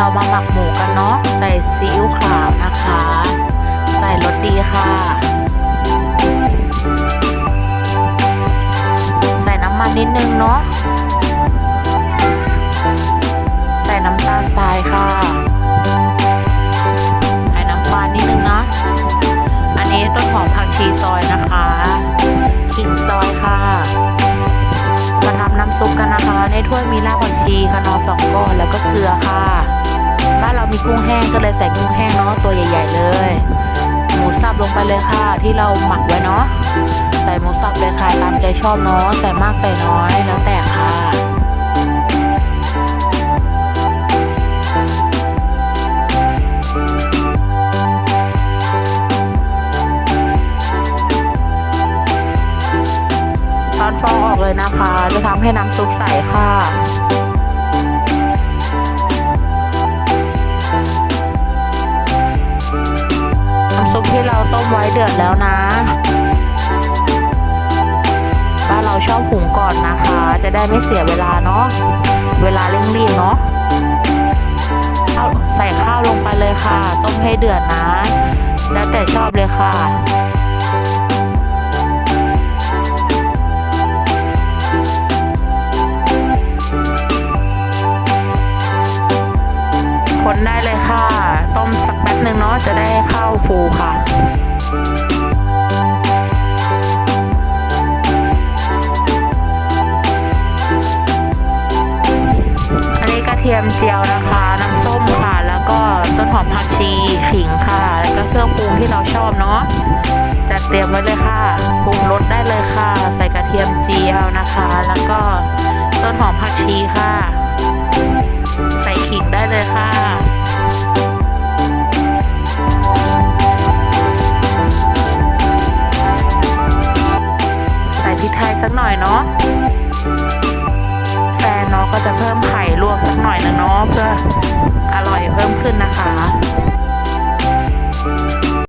เรามาหมักหมูกันเนาะ ใส่ซีอิ๊วขาวนะคะ ใส่รสดีค่ะ ใส่น้ำมันนิดนึงเนาะ ใส่น้ำตาลทรายค่ะ ใส่น้ำปลานิดนึงนะ อันนี้ต้นหอมผักชีซอยนะคะขิงซอยค่ะมาทำน้ำซุปกันนะคะ ในถ้วยมีรากผักชีคะนอสองก้อนแล้วก็เกลือค่ะ งแห้งก็เลยใส่กุ้งแห้งเนาะตัวใหญ่ ๆ เลย หมูสับลงไปเลยค่ะ ที่เราหมักไว้เนาะใส่หมูสับเลยค่ะตามใจชอบเนาะใส่มากใส่น้อยแล้วแต่ค่ะตอนฟองออกเลยนะคะ จะทำให้น้ำซุปใสค่ะ ที่เราต้มไว้เดือดแล้วนะบ้านเราชอบหุงก่อนนะคะ จะได้ไม่เสียเวลาเนาะเวลาเร่งรีบเนาะข้าวใส่ข้าวลงไปเลยค่ะ ต้มให้เดือดนะ แล้วแต่ชอบเลยค่ะ ค่ะ ต้มสักแป๊บหนึ่งเนาะจะได้ข้าวฟูค่ะอันนี้กระเทียมเจียวนะคะ น้ำส้มค่ะ แล้วก็ต้นหอมผักชีขิงค่ะ แล้วก็เครื่องปรุงที่เราชอบเนาะจัดเตรียมไว้เลยค่ะปรุงรสได้เลยค่ะ ใส่กระเทียมเจียวนะคะ แล้วก็ต้นหอมผักชีค่ะ ใส่ขิงได้เลยค่ะ สักหน่อยเนาะแฟนเนาะก็จะเพิ่มไข่ลวกสักหน่อยนะเนาะเพื่ออร่อยเพิ่มขึ้นนะคะ